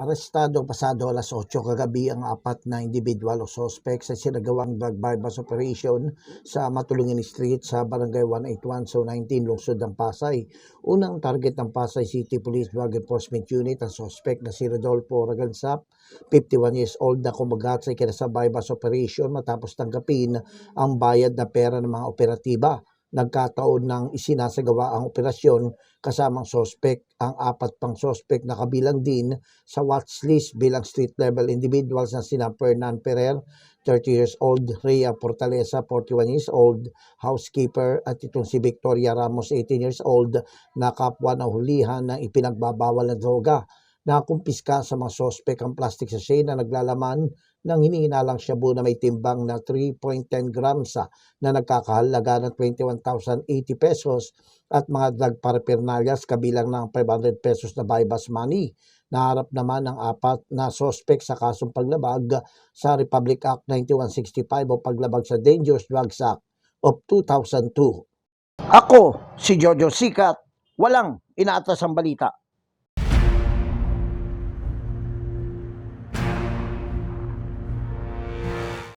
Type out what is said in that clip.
Arestado pasado alas 8 kagabi ang apat na individual o suspect sa sinagawang drug bypass operation sa Matulungin Street sa Barangay 181 So 19 Lungsod ng Pasay. Unang target ng Pasay City Police Drug Enforcement Unit ang suspect na si Rodolfo Ragansap, 51 years old na kumagat sa ikinasa bypass operation matapos tanggapin ang bayad na pera ng mga operatiba nagkataon ng isinasagawa ang operasyon kasamang sospek ang apat pang sospek na kabilang din sa watch list bilang street level individuals na sina Fernan Ferrer, 30 years old, Rhea Fortaleza, 41 years old, housekeeper at itong si Victoria Ramos, 18 years old, na kapwa na hulihan ng ipinagbabawal na droga. Nakumpiska sa mga sospek ang plastic sachet na naglalaman ng hinihinalang shabu na may timbang na 3.10 grams na nagkakahalaga ng 21,080 pesos at mga drug paraphernalias kabilang ng 500 pesos na bypass money. Naharap naman ang apat na sospek sa kasong paglabag sa Republic Act 9165 o paglabag sa Dangerous Drugs Act of 2002. Ako, si Jojo Sikat, walang inaatas ang balita.